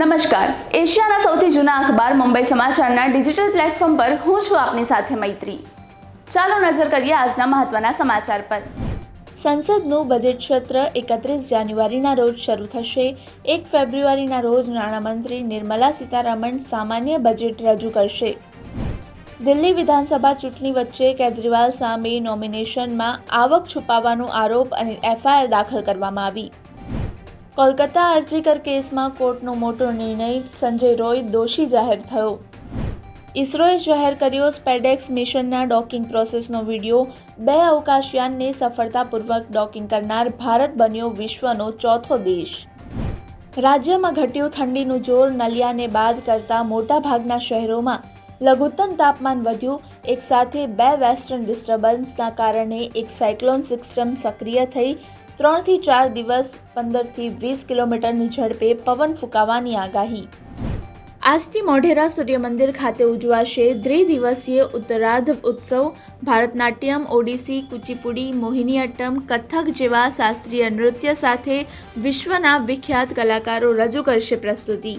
નમસ્કાર. એશિયાના સૌથી જૂના અખબાર મુંબઈ સમાચારના ડિજિટલ પ્લેટફોર્મ પર હું છું આપની સાથે મૈત્રી. ચાલો નજર કરીએ આજના મહત્વના સમાચાર પર. સંસદનું બજેટ સત્ર એકત્રીસ જાન્યુઆરીના રોજ શરૂ થશે. એક ફેબ્રુઆરીના રોજ નાણામંત્રી નિર્મલા સીતારામન સામાન્ય બજેટ રજૂ કરશે. દિલ્હી વિધાનસભા ચૂંટણી વચ્ચે કેજરીવાલ સામે નોમિનેશનમાં આવક છુપાવવાનો આરોપ અને એફઆઈઆર દાખલ કરવામાં આવી. કોલકાતા અરજીકર કેસમાં કોર્ટનો મોટો નિર્ણય સંજય રોય દોષી જાહેર થયો. ઇસરોએ જાહેર કર્યો સ્પેડેક્સ મિશનના ડોકિંગ પ્રોસેસનો વીડિયો. બે અવકાશયાનને સફળતાપૂર્વક ડોકિંગ કરનાર ભારત બન્યો વિશ્વનો ચોથો દેશ. રાજ્યમાં ઘટ્યું ઠંડીનું જોર નલિયાને બાદ કરતા મોટાભાગના શહેરોમાં લઘુત્તમ તાપમાન વધ્યું. એક સાથે બે વેસ્ટર્ન ડિસ્ટર્બન્સના કારણે એક સાયક્લોન સિસ્ટમ સક્રિય થઈ. ત્રણથી ચાર દિવસ પંદરથી વીસ કિલોમીટરની ઝડપે પવન ફૂંકાવાની આગાહી. આજથી મોઢેરા સૂર્ય મંદિર ખાતે ઉજવાશે દ્વિદિવસીય ઉત્તરાર્ધ ઉત્સવ. ભારતનાટ્યમ, ઓડિસી, કુચીપુડી મોહિનીઅટ્ટમ કથક જેવા શાસ્ત્રીય નૃત્ય સાથે વિશ્વના વિખ્યાત કલાકારો રજૂ કરશે પ્રસ્તુતિ.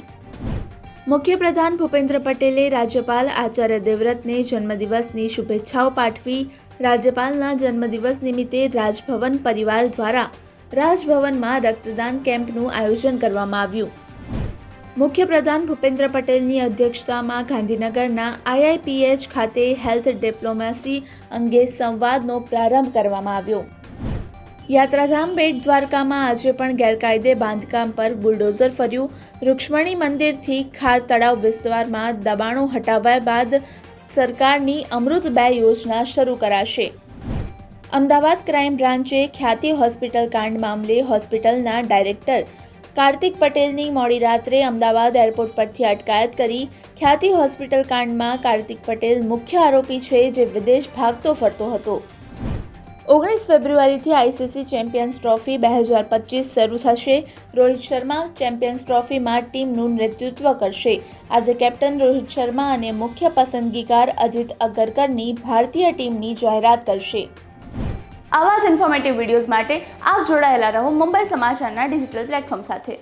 મુખ્યપ્રધાન ભૂપેન્દ્ર પટેલે રાજ્યપાલ આચાર્ય દેવવ્રતને જન્મદિવસની શુભેચ્છાઓ પાઠવી રાજ્યપાલના જન્મદિવસ નિમિત્તે રાજભવન પરિવાર દ્વારા રાજભવનમાં રક્તદાન કેમ્પનું આયોજન કરવામાં આવ્યું. મુખ્યપ્રધાન ભૂપેન્દ્ર પટેલની અધ્યક્ષતામાં ગાંધીનગરના આઈઆઈપીએચ ખાતે હેલ્થ ડિપ્લોમેસી અંગે સંવાદનો પ્રારંભ કરવામાં આવ્યો. યાત્રાધામ બેટ દ્વારકામાં આજે પણ ગેરકાયદે બાંધકામ પર બુલડોઝર ફર્યું. રૂક્ષ્મણી મંદિરથી ખાર તળાવ વિસ્તારમાં દબાણો હટાવ્યા બાદ સરકારની અમૃત બે યોજના શરૂ કરાશે. અમદાવાદ ક્રાઇમ બ્રાન્ચે ખ્યાતિ હોસ્પિટલ કાંડ મામલે હોસ્પિટલના ડાયરેક્ટર કાર્તિક પટેલની મોડી રાત્રે અમદાવાદ એરપોર્ટ પરથી અટકાયત કરી ખ્યાતિ હોસ્પિટલ કાંડમાં કાર્તિક પટેલ મુખ્ય આરોપી છે જે વિદેશ ભાગતો ફરતો હતો. ઓગણીસ ફેબ્રુઆરીથી આઈસીસી ચેમ્પિયન્સ ટ્રોફી બે હજાર પચીસ શરૂ થશે. રોહિત શર્મા ચેમ્પિયન્સ ટ્રોફીમાં ટીમનું નેતૃત્વ કરશે. આજે કેપ્ટન રોહિત શર્મા અને મુખ્ય પસંદગીકાર અજીત અગરકરની ભારતીય ટીમની જાહેરાત કરશે. આવા જ ઇન્ફોર્મેટિવ વિડીયોઝ માટે આપ જોડાયેલા રહો મુંબઈ સમાચારના ડિજિટલ પ્લેટફોર્મ સાથે.